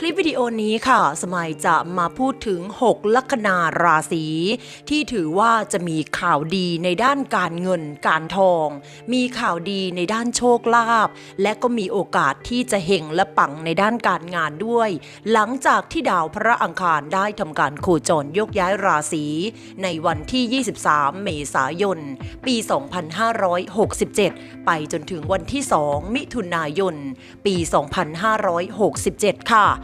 คลิปวิดีโอนี้ค่ะ สมัยจะมาพูดถึง 6 ลัคนาราศีที่ถือว่าจะมีข่าวดีในด้านการเงินการทอง มีข่าวดีในด้านโชคลาภและก็มีโอกาสที่จะเฮงและปังในด้านการงานด้วย หลังจากที่ดาวพระอังคารได้ทำการโคจรยกย้ายราศีในวันที่ 23 เมษายน ปี 2567 ไปจนถึงวันที่ 2 มิถุนายน ปี 2567 ค่ะ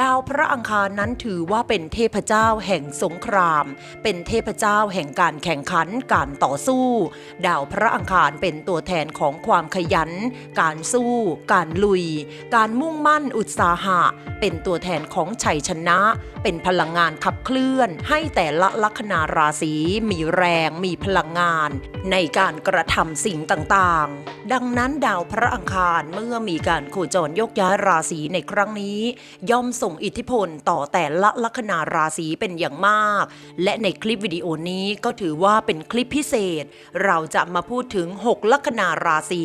ดาวพระอังคารนั้นถือว่าเป็นเทพเจ้าแห่งสงคราม เป็นเทพเจ้าแห่งการแข่งขันการต่อสู้ ดาวพระอังคารเป็นตัวแทนของความขยัน การสู้ การลุย การมุ่งมั่นอุตสาหะ เป็นตัวแทนของชัยชนะ เป็นพลังงานขับเคลื่อน ให้แต่ละลัคนาราศีมีแรงมีพลังงาน ในการกระทำสิ่งต่างๆ ดังนั้นดาวพระอังคารเมื่อมีการโคจรยกย้ายราศีในครั้งนี้ ย่อมส่งอิทธิพลต่อแต่ละลัคนาราศีเป็นอย่างมาก และในคลิปวิดีโอนี้ก็ถือว่าเป็นคลิปพิเศษ เราจะมาพูดถึง 6 ลัคนาราศี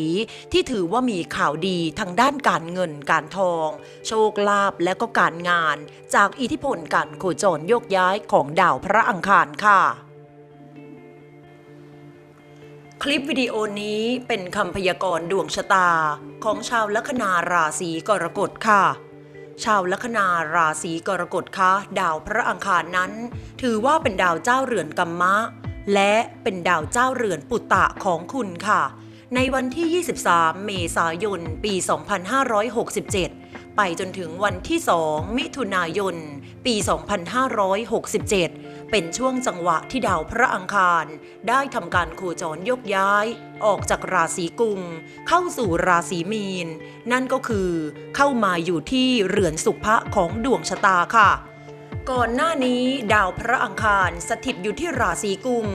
ที่ถือว่ามีข่าวดีทางด้านการเงินการทอง โชคลาภและก็การงาน จากอิทธิพลการโคจรโยกย้ายของดาวพระอังคารค่ะคลิปวิดีโอนี้เป็นคำพยากรณ์ดวงชะตาของชาวลัคนาราศีกรกฎค่ะ ชาวลัคนาราศีกรกฎคะดาวพระอังคารนั้น ถือว่าเป็นดาวเจ้าเรือนกัมมะ และเป็นดาวเจ้าเรือนปุตตะของคุณค่ะ ในวันที่ 23 เมษายน ปี 2567 ไปจนถึงวันที่ 2 มิถุนายน ปี 2567 เป็นช่วงจังหวะที่ดาวพระอังคาร ได้ทำการโคจรยกย้าย ออกจากราศีกุม เข้าสู่ราศีมีน นั่นก็คือเข้ามาอยู่ที่เรือนสุภะของดวงชะตาค่ะ ก่อนหน้านี้ดาวพระอังคารสถิตอยู่ที่ราศีกุม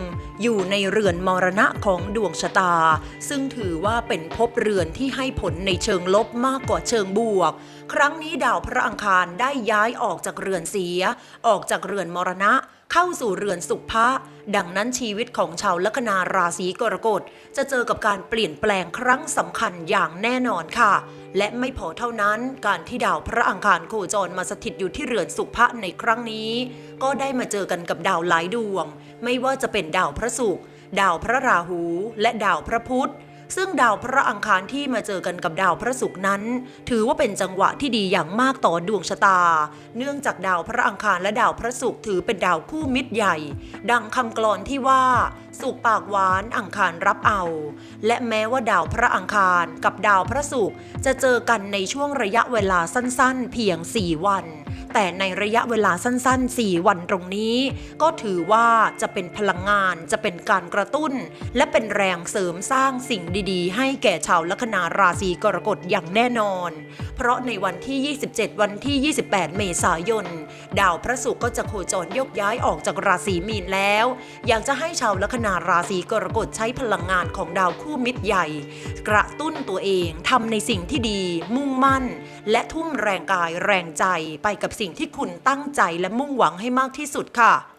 อยู่ในเรือนมรณะของดวงชะตา ซึ่งถือว่าเป็นภพเรือนที่ให้ผลในเชิงลบมากกว่าเชิงบวก ครั้งนี้ดาวพระอังคารได้ย้ายออกจากเรือนเสีย ออกจากเรือนมรณะ เข้าสู่เรือนสุภะดังนั้นชีวิตของชาวลัคนาราศีกรกฎจะเจอกับการเปลี่ยนแปลงครั้งสำคัญอย่างแน่นอนค่ะ และไม่พอเท่านั้นการที่ดาวพระอังคารโคจรมาสถิตอยู่ที่เรือนสุภะในครั้งนี้ ก็ได้มาเจอกันกับดาวหลายดวง ไม่ว่าจะเป็นดาวพระศุกร์ดาวพระราหู และดาวพระพุธ ซึ่งดาวพระอังคารที่มาเจอกันกับดาวพระศุกร์นั้น ถือว่าเป็นจังหวะที่ดีอย่างมากต่อดวงชะตา เนื่องจากดาวพระอังคารและดาวพระศุกร์ถือเป็นดาวคู่มิตรใหญ่ ดังคำกลอนที่ว่าสุกปากหวานอังคารรับเอา และแม้ว่าดาวพระอังคารกับดาวพระศุกร์จะเจอกันในช่วงระยะเวลาสั้นๆ เพียง 4 วัน แต่ในระยะเวลาสั้น ๆ 4 วันตรงนี้ ก็ถือว่าจะเป็นพลังงานจะเป็นการกระตุ้น และเป็นแรงเสริมสร้างสิ่งดีๆ ให้แก่ชาวลัคนาราศีกรกฎอย่างแน่นอน เพราะในวันที่ 27 วันที่ 28 เมษายน ดาวพระศุกร์ก็จะโคจรยกย้ายออกจากราศีมีนแล้ว อยากจะให้ชาวลัคนาราศีกรกฎใช้พลังงานของดาวคู่มิตรใหญ่ กระตุ้นตัวเองทำในสิ่งที่ดี มุ่งมั่น และทุ่มแรงกายแรงใจไปกับสิ่งที่คุณตั้งใจและมุ่งหวังให้มากที่สุดค่ะ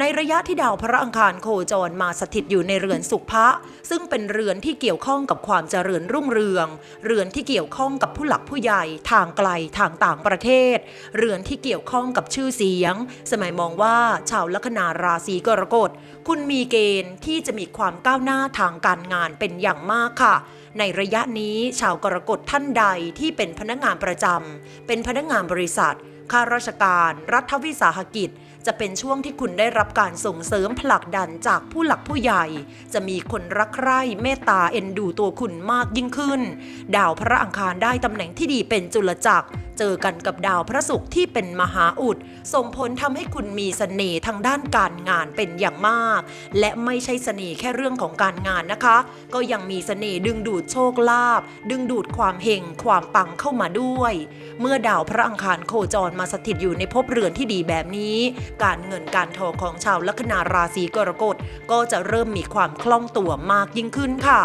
ในระยะที่ดาวพระอังคารโคจรมาสถิตอยู่ในเรือนสุภะซึ่งเป็นเรือนที่เกี่ยวข้องกับความเจริญรุ่งเรือง เรือนที่เกี่ยวข้องกับผู้หลักผู้ใหญ่ทางไกลทางต่างประเทศ เรือนที่เกี่ยวข้องกับชื่อเสียง สมัยมองว่าชาวลัคนาราศีกรกฎคุณมีเกณฑ์ที่จะมีความก้าวหน้าทางการงานเป็นอย่างมากค่ะ ในระยะนี้ชาวกรกฎท่านใดที่เป็นพนักงานประจำเป็นพนักงานบริษัทข้าราชการ รัฐวิสาหกิจ จะเป็นช่วงที่คุณได้รับการส่งเสริมผลักดันจากผู้หลักผู้ใหญ่ จะมีคนรักใคร่เมตตาเอ็นดูตัวคุณมากยิ่งขึ้น ดาวพระอังคารได้ตำแหน่งที่ดีเป็นจุลจักร เจอกันกับดาวพระศุกร์ที่เป็นมหาอุด ส่งผลทำให้คุณมีเสน่ห์ทางด้านการงานเป็นอย่างมาก และไม่ใช่เสน่ห์แค่เรื่องของการงานนะคะ ก็ยังมีเสน่ห์ดึงดูดโชคลาภดึงดูดความเฮงความปังเข้ามาด้วย เมื่อดาวพระอังคารโคจรมาสถิตอยู่ในภพเรือนที่ดีแบบนี้ การเงินการทองของชาวลัคนาราศีกรกฎก็จะเริ่มมีความคล่องตัวมากยิ่งขึ้นค่ะ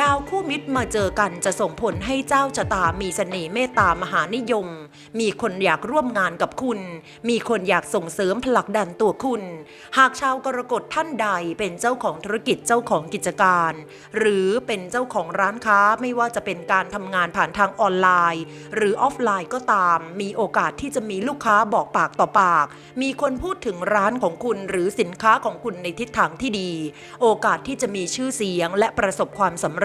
ดาวคู่มิตรมาเจอกันจะส่งผลให้เจ้าชะตามีเสน่ห์เมตตามหานิยม มีคนอยากร่วมงานกับคุณ มีคนอยากส่งเสริมผลักดันตัวคุณ หากชาวกรกฎท่านใดเป็นเจ้าของธุรกิจเจ้าของกิจการ หรือเป็นเจ้าของร้านค้าไม่ว่าจะเป็นการทำงานผ่านทางออนไลน์ หรือออฟไลน์ก็ตาม มีโอกาสที่จะมีลูกค้าบอกปากต่อปาก มีคนพูดถึงร้านของคุณหรือสินค้าของคุณในทิศทางที่ดี โอกาสที่จะมีชื่อเสียงและประสบความสำเร็จ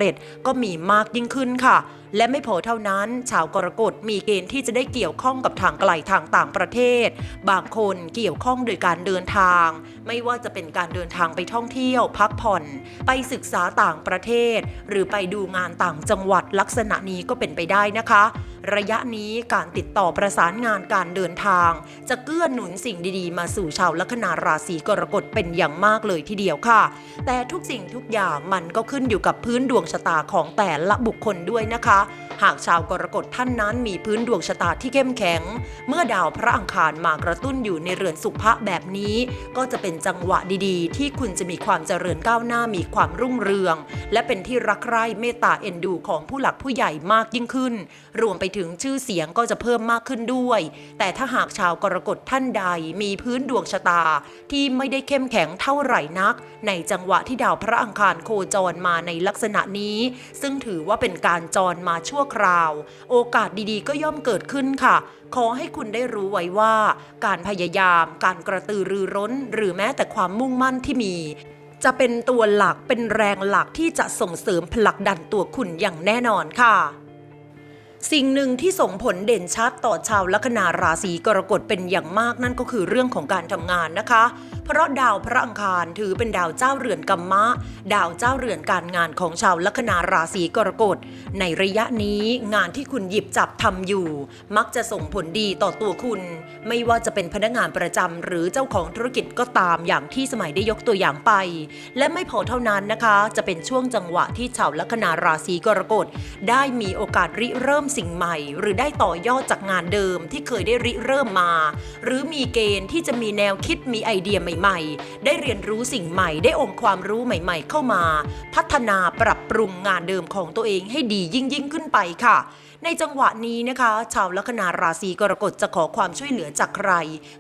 ก็มีมากยิ่งขึ้นค่ะ และไม่พอเท่านั้น ชาวกรกฎมีเกณฑ์ที่จะได้เกี่ยวข้องกับทางไกลทางต่างประเทศ บางคนเกี่ยวข้องโดยการเดินทาง ไม่ว่าจะเป็นการเดินทางไปท่องเที่ยว พักผ่อน ไปศึกษาต่างประเทศ หรือไปดูงานต่างจังหวัดลักษณะนี้ก็เป็นไปได้นะคะ ระยะนี้การติดต่อประสานงานการเดินทาง จะเกื้อหนุนสิ่งดีๆ มาสู่ชาวลัคนาราศีกรกฎเป็นอย่างมากเลยทีเดียวค่ะ แต่ทุกสิ่งทุกอย่างมันก็ขึ้นอยู่กับพื้นดวงชะตาของแต่ละบุคคลด้วยนะคะ หากชาวกรกฎท่านนั้นมีพื้นดวงชะตาที่เข้มแข็ง เมื่อดาวพระอังคารมากระตุ้นอยู่ในเรือนสุภะแบบนี้ ก็จะเป็นจังหวะดีๆ ที่คุณจะมีความเจริญก้าวหน้ามีความรุ่งเรือง และเป็นที่รักใคร่เมตตาเอ็นดูของผู้หลักผู้ใหญ่มากยิ่งขึ้น รวมไปถึงชื่อเสียงก็จะเพิ่มมากขึ้นด้วย แต่ถ้าหากชาวกรกฎท่านใดมีพื้นดวงชะตา ที่ไม่ได้เข้มแข็งเท่าไหร่นัก ในจังหวะที่ดาวพระอังคารโคจรมาในลักษณะนี้ ซึ่งถือว่าเป็นการจรมาชั่วคราว โอกาสดีๆ ก็ย่อมเกิดขึ้นค่ะ ขอให้คุณได้รู้ไว้ว่า การพยายาม การกระตือรือร้น หรือแม้แต่ความมุ่งมั่นที่มี จะเป็นตัวหลักเป็นแรงหลักที่จะส่งเสริมผลักดันตัวคุณอย่างแน่นอนค่ะ สิ่งหนึ่งที่ส่งผลเด่นชัดต่อชาวลัคนาราศีกรกฎเป็นอย่างมากนั่นก็คือเรื่องของการทำงานนะคะ เพราะดาวพระอังคารถือเป็นดาวเจ้าเรือนกัมมะ ดาวเจ้าเรือนการงานของชาวลัคนาราศีกรกฎ ในระยะนี้งานที่คุณหยิบจับทำอยู่ มักจะส่งผลดีต่อตัวคุณ ไม่ว่าจะเป็นพนักงานประจำหรือเจ้าของธุรกิจก็ตามอย่างที่สมัยได้ยกตัวอย่างไป และไม่พอเท่านั้นนะคะ จะเป็นช่วงจังหวะที่ชาวลัคนาราศีกรกฎได้มีโอกาสริเริ่มสิ่งใหม่ หรือได้ต่อยอดจากงานเดิมที่เคยได้ริเริ่มมา หรือมีเกณฑ์ที่จะมีแนวคิดมีไอเดียใหม่ ๆ ได้เรียนรู้สิ่งใหม่ ได้องค์ความรู้ใหม่ ๆ เข้ามา พัฒนาปรับปรุงงานเดิมของตัวเองให้ดียิ่งยิ่งขึ้นไปค่ะ ในจังหวะนี้นะคะ ชาวลัคนาราศีกรกฎจะขอความช่วยเหลือจากใคร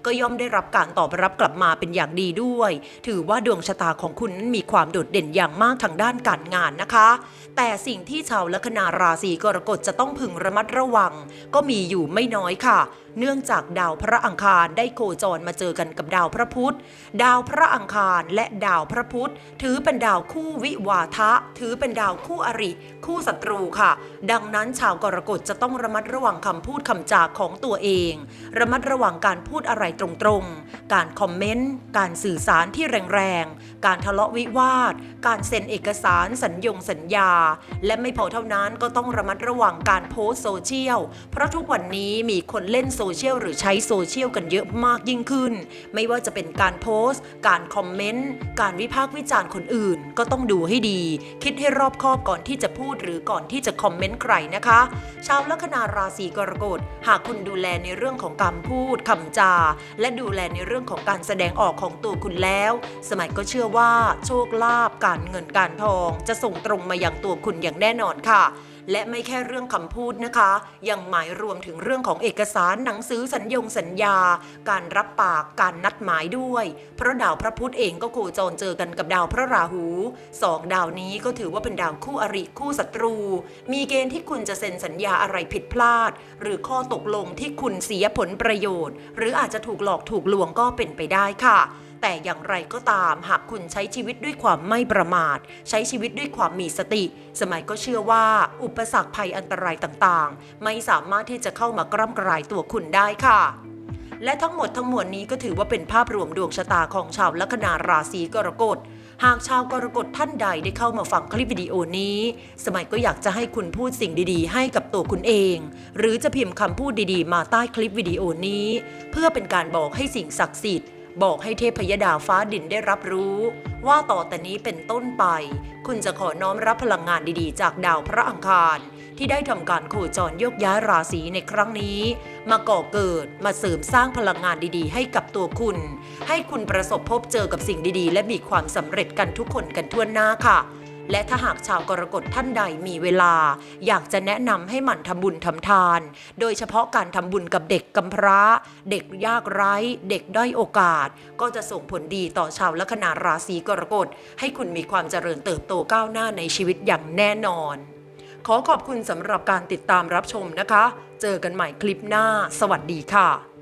ก็ย่อมได้รับการตอบรับกลับมาเป็นอย่างดีด้วย ถือว่าดวงชะตาของคุณนั้นมีความโดดเด่นอย่างมากทางด้านการงานนะคะ แต่สิ่งที่ชาวลัคนาราศีกรกฎจะต้องพึงระมัดระวัง ก็มีอยู่ไม่น้อยค่ะ เนื่องจากดาวพระอังคารได้โคจรมาเจอกันกับดาวพระพุธ ดาวพระอังคารและดาวพระพุธ ถือเป็นดาวคู่วิวาทะ ถือเป็นดาวคู่อริ คู่ศัตรูค่ะ ดังนั้นชาวกรกฎจะต้องระมัดระวังคำพูดคำจาของตัวเอง ระมัดระวังการพูดอะไรตรงๆ การคอมเมนต์ การสื่อสารที่แรงๆ การทะเลาะวิวาท การเซ็นเอกสารสัญญงสัญญา และไม่พอเท่านั้นก็ต้องระมัดระวังการโพสโซเชียล เพราะทุกวันนี้มีคนเล่นโซโซเชียลหรือใช้โซเชียลกันเยอะมากยิ่งขึ้น ไม่ว่าจะเป็นการโพสต์ การคอมเมนต์ การวิพากษ์วิจารณ์คนอื่น ก็ต้องดูให้ดี คิดให้รอบคอบก่อนที่จะพูดหรือก่อนที่จะคอมเมนต์ใครนะคะ ชาวลัคนาราศีกรกฎหากคุณดูแลในเรื่องของการพูดคำจา และดูแลในเรื่องของการแสดงออกของตัวคุณแล้ว สมัยก็เชื่อว่าโชคลาภการเงินการทอง จะส่งตรงมาอยังตัวคุณอย่างแน่นอนค่ะ และไม่แค่เรื่องคำพูดนะคะ ยังหมายรวมถึงเรื่องของเอกสารหนังสือสัญญงสัญญา การรับปากการนัดหมายด้วย เพราะดาวพระพุธเองก็โคจรเจอกันกับดาวพระราหูสองดาวนี้ก็ถือว่าเป็นดาวคู่อริคู่ศัตรู มีเกณฑ์ที่คุณจะเซ็นสัญญาอะไรผิดพลาด หรือข้อตกลงที่คุณเสียผลประโยชน์ หรืออาจจะถูกหลอกถูกลวงก็เป็นไปได้ค่ะ แต่อย่างไรก็ตาม หากคุณใช้ชีวิตด้วยความไม่ประมาท ใช้ชีวิตด้วยความมีสติ สมัยก็เชื่อว่า อุปสรรคภัยอันตรายต่างๆ ไม่สามารถที่จะเข้ามากร่ำกรายตัวคุณได้ค่ะและทั้งหมดทั้งมวลนี้ก็ถือว่าเป็นภาพรวมดวงชะตาของชาวลัคนาราศีกรกฎ หากชาวกรกฎท่านใดได้เข้ามาฟังคลิปวิดีโอนี้ สมัยก็อยากจะให้คุณพูดสิ่งดีๆ ให้กับตัวคุณเอง หรือจะพิมพ์คำพูดดีๆ มาใต้คลิปวิดีโอนี้ เพื่อเป็นการบอกให้สิ่งศักดิ์สิทธิ์ บอกให้เทพยดาฟ้าดินได้รับรู้ ว่าต่อแต่นี้เป็นต้นไป คุณจะขอน้อมรับพลังงานดีๆ จากดาวพระอังคาร ที่ได้ทำการโคจรโยกย้ายราศีในครั้งนี้ มาก่อเกิดมาเสริมสร้างพลังงานดีๆ ให้กับตัวคุณ ให้คุณประสบพบเจอกับสิ่งดีๆ และมีความสำเร็จกันทุกคนกันทั่วหน้าค่ะ และถ้าหากชาวกรกฎท่านใดมีเวลา อยากจะแนะนำให้หมั่นทำบุญทำทาน โดยเฉพาะการทำบุญกับเด็กกำพร้า เด็กยากไร้ เด็กด้อยโอกาส ก็จะส่งผลดีต่อชาวลัคนาราศีกรกฎ ให้คุณมีความเจริญเติบโตก้าวหน้าในชีวิตอย่างแน่นอน ขอขอบคุณสำหรับการติดตามรับชมนะคะ เจอกันใหม่คลิปหน้า สวัสดีค่ะ